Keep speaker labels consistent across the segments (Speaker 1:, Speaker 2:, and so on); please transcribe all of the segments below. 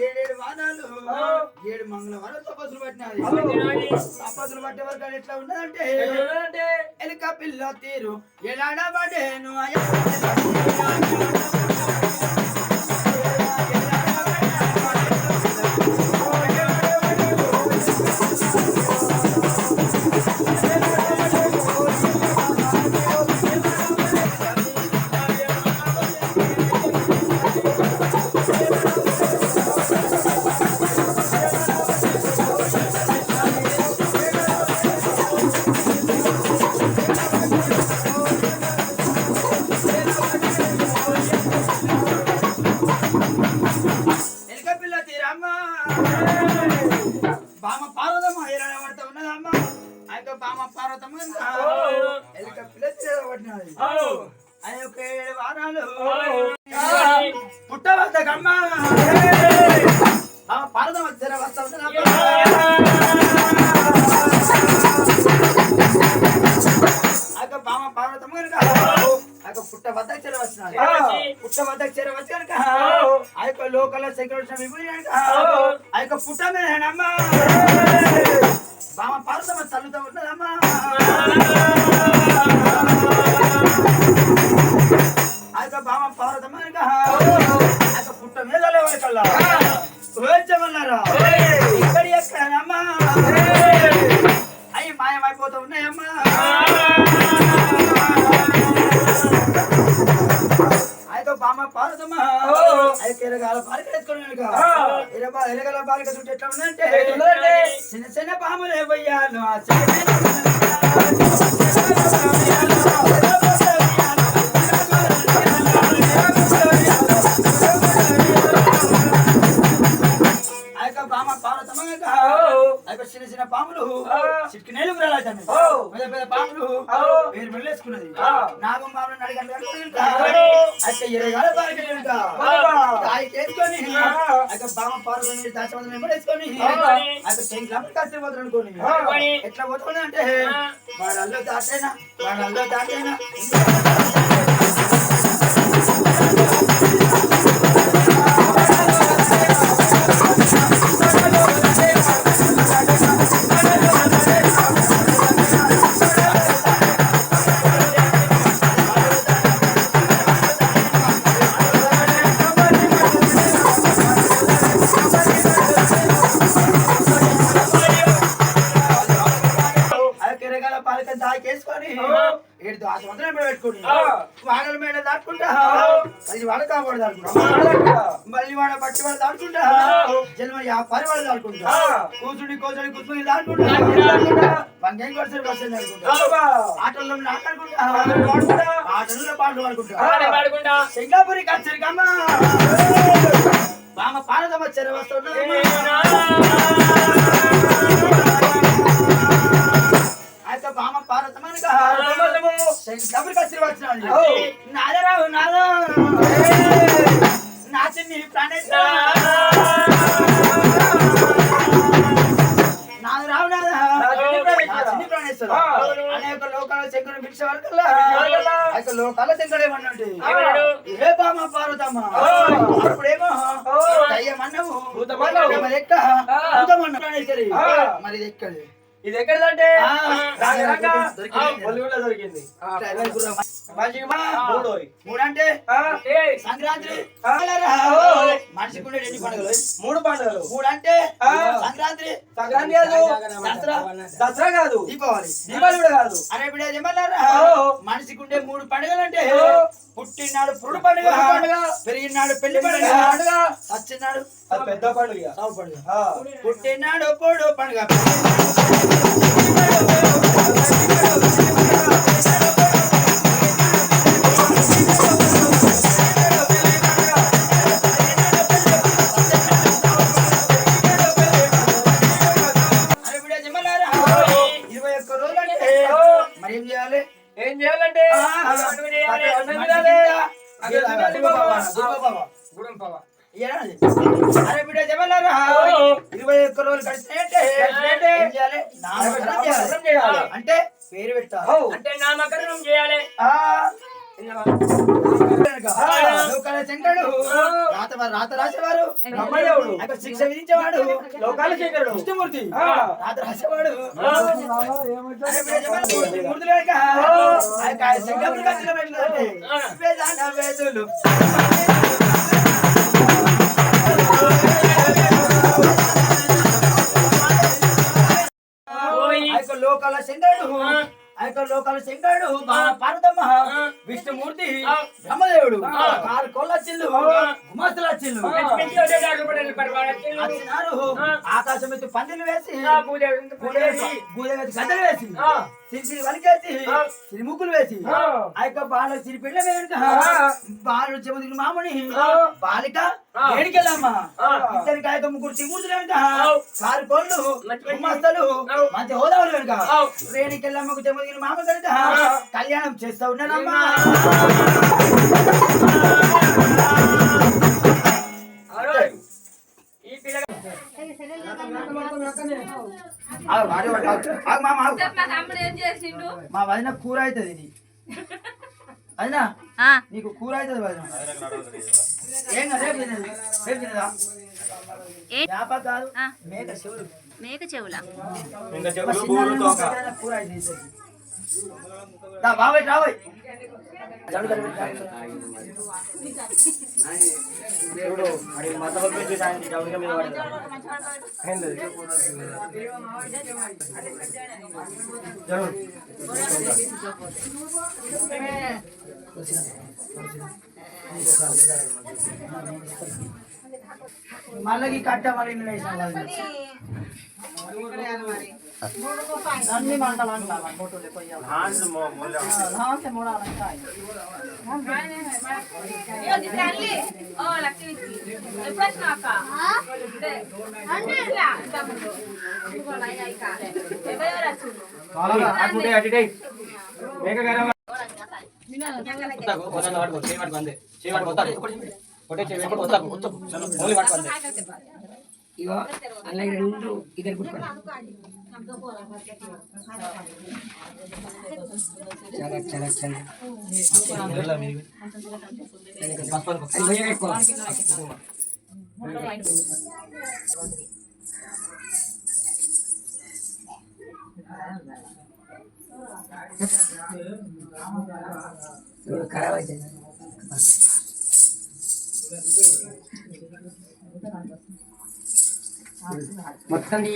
Speaker 1: ఏడేడు వారాలు ఏడు మంగళవారం తపస్సులు పట్టినది తపస్సులు పట్టే వరకు ఎట్లా ఉన్నదంటే ఎలుక పిల్ల తీరు ఎలాడబడేను అయ్యా? వారాలు. పుట్టవద్దకమ్మా. బామ పార్వతమ్మ తీర వస్తా బామ పార్వతమ్మ కనుక. యొక్క పుట్ట వద్ద చెర వచ్చినది పుట్ట వద్ద చెర వచ్చి కనుక. ఆ. యొక్క లోకల్ సెక్యూరిటీ విభూతి కనుక. ఆ. యొక్క పుట్ట మీదనమ్మా బామ చల్లుతా ఉన్నదమ్మా. కనుక ఆ యొక్క పుట్ట మీద ఇక్కడ ఎక్కడనమ్మా. అవి మాయమైపోతూ ఉన్నాయమ్మా. అయితే బామ్మ పార్వతమ్మ అయితే ఎరగాల బాలిక ఎత్తుకొని వెనుక. ఎరగ ఎరగల బాలిక చుట్టూ ఎట్లా ఉందంటే చిన్న చిన్న పాములు ఏవయ్యాను పోతాడు అనుకోని ఎట్లా పోతుంది అంటే వాళ్ళల్లో దాటేనా? వాళ్ళల్లో దాటేనా? బాలిక దాకేసుకొని ఏడు దాస మంత్రం పెట్టుకుని వాడల మేడ దాటుకుంటా మళ్ళీ వాడ కాపాడు దాటుకుంటా మళ్ళీ వాడ పట్టి వాడు దాటుకుంటా జన్మ వ్యాపారి వాడు దాటుకుంటా కూతుడి కూతుడి కూతుడి దాటుకుంటా బంగేం కొడుతుంది బస్సు దాటుకుంటా ఆటల్లో ఆటాడుకుంటా ఆటల్లో పాటలు పాడుకుంటా సింగాపురి కచ్చరికమ్మ బామ పారదమ్మ చెర శంకరుడి కసిరి వచ్చినాడు నాదరావు నాదో నా చిన్ని ప్రాణేశ్వర నాదరావు నాదా అనేక లోకాల యొక్క లోకాల శంకరుడు ఏమన్నాడు? ఏ బామ పార్వతమ్మ? అప్పుడేమో ప్రాణేశ్వరి మరి ఎక్కడి?
Speaker 2: ఇది ఎక్కడిదంటే
Speaker 1: దొరికింది. మూడంటే?
Speaker 2: ఆ,
Speaker 1: సంక్రాంతి? మనిషికి ఉండే ఎన్ని పండుగలు?
Speaker 2: మూడు పండుగలు.
Speaker 1: మూడంటే. సంక్రాంతి?
Speaker 2: సంక్రాంతి కాదు.
Speaker 1: దసరా?
Speaker 2: దసరా కాదు.
Speaker 1: దీపావళి.
Speaker 2: దీపావళి కూడా కాదు.
Speaker 1: అరే ఇప్పుడు ఏమన్నారా. మనిషికి ఉండే మూడు పండుగలు అంటే. పుట్టినాడు పురుడు పండుగ
Speaker 2: పండుగ.
Speaker 1: పెరిగినాడు పెళ్ళి పండుగ
Speaker 2: పెళ్ళి పండుగ.
Speaker 1: వచ్చినాడు
Speaker 2: అది పెద్ద పండుగ
Speaker 1: పుట్టినాడు పొడు పండుగ. అరే బిడ్డ చెప్పలేరా ఇరవై ఒక్క రోజులు. చేయాలి. అంటే పేరు పెట్టాలి
Speaker 2: ఓ.
Speaker 3: అంటే నామకరణం చేయాలి
Speaker 1: ఆ, లోకాల శంకరుడు రాత రాత రాసేవారు
Speaker 2: బ్రహ్మదేవుడు.
Speaker 1: శిక్ష విధించేవాడు
Speaker 2: లోకాల శంకరుడు.
Speaker 1: విష్ణుమూర్తి. రాత రాసేవాడు మూర్తులు శంకరుడు లోకాల శంకరుడు
Speaker 2: ఆ.
Speaker 1: యొక్క లోకాల శంకరుడు పార్వతమ్మ. విష్ణుమూర్తి. బ్రహ్మదేవుడు. కారు
Speaker 2: పడాలి, పర్వాలేదు.
Speaker 1: వచ్చినారు
Speaker 2: ఆ.
Speaker 1: ఆకాశం ఎత్తు పందిలు వేసి భూదేవి. భూదేవి గద్దలు వేసి
Speaker 2: ఆ.
Speaker 1: సిరి వలికేసి. సిరి ముగ్గులు వేసి
Speaker 2: ఆ.
Speaker 1: యొక్క బాల సిరి పిల్ల వేడుక
Speaker 2: ఆ.
Speaker 1: బాలుడు చెమదికి మాముని. బాలిక
Speaker 2: ఆ.
Speaker 1: వేడికెళ్ళమ్మా
Speaker 2: ఆ.
Speaker 1: కాయక ముగ్గురు తిమ్ముడులు వెనుక. కారు కోళ్ళు. గుమ్మస్తలు. మంచి హోదావులు వెనుక. రేణికెళ్ళమ్మకు చెమదికి మామ కనుక. కళ్యాణం చేస్తా ఉన్నానమ్మా.
Speaker 2: ఈ పిల్లగా
Speaker 3: మా
Speaker 1: వదిన కూర అవుతుంది ఇది. వదినా
Speaker 3: ఆ,
Speaker 1: నీకు కూర అవుతుంది వదిన. ఏం కాదు రేపు తినేది? రేపు తినేదా?
Speaker 3: ఏ-
Speaker 1: చేప కాదు. మేక శివుడు
Speaker 3: మేక చెవుల?
Speaker 2: చెవులు
Speaker 1: కూర అవుతుంది బాబాయ్ రాబాయ్ జడుగు జడుగు జడుగు.
Speaker 2: చూడు, మరి మత పంపించి ఆయన జవులుగా మీద పడేదా?
Speaker 1: మళ్ళీ కట్ట వదిన. అన్ని మంటలు అంటావా
Speaker 2: ఇటే. మేక గారమ్మ. వస్తాకు, వస్తాను, పట్టుకో, చేయి పట్టుకో అంతే. చేయి పట్టుకో, వస్తాకు. కొట్టే చేయి పట్టుకో, వస్తాకు,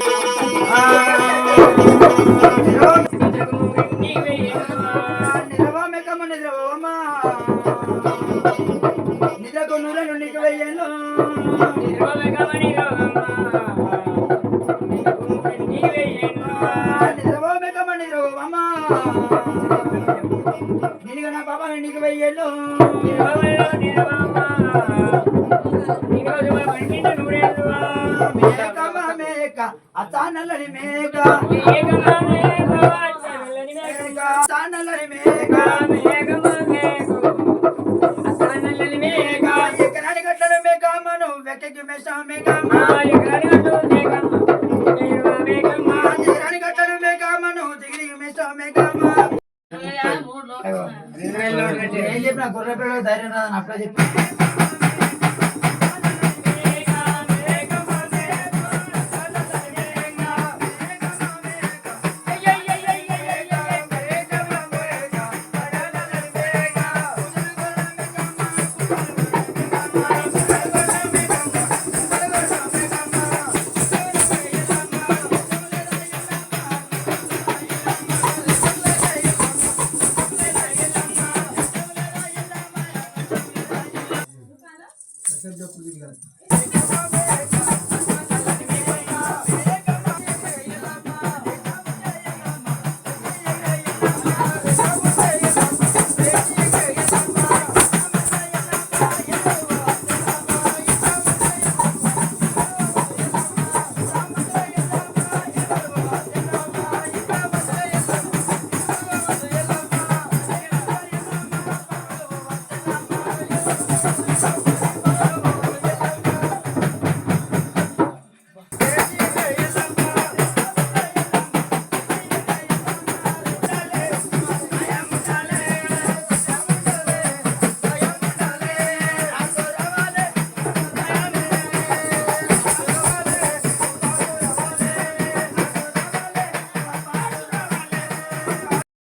Speaker 2: వస్తాకు. ఓన్లీ పట్టుకో అంతే. బస్
Speaker 1: నీకు వెయ్యను బాబా నీకు వెయ్యను ఎక్కడాని గట్లను మేకమ్మను దిగిరి మెష మేకమ్మ ఏం చెప్పిన గొర్రె పిల్లలు ధైర్యం రాదని అప్పుడే చెప్పి arkadaşlar. Görüşmek üzere.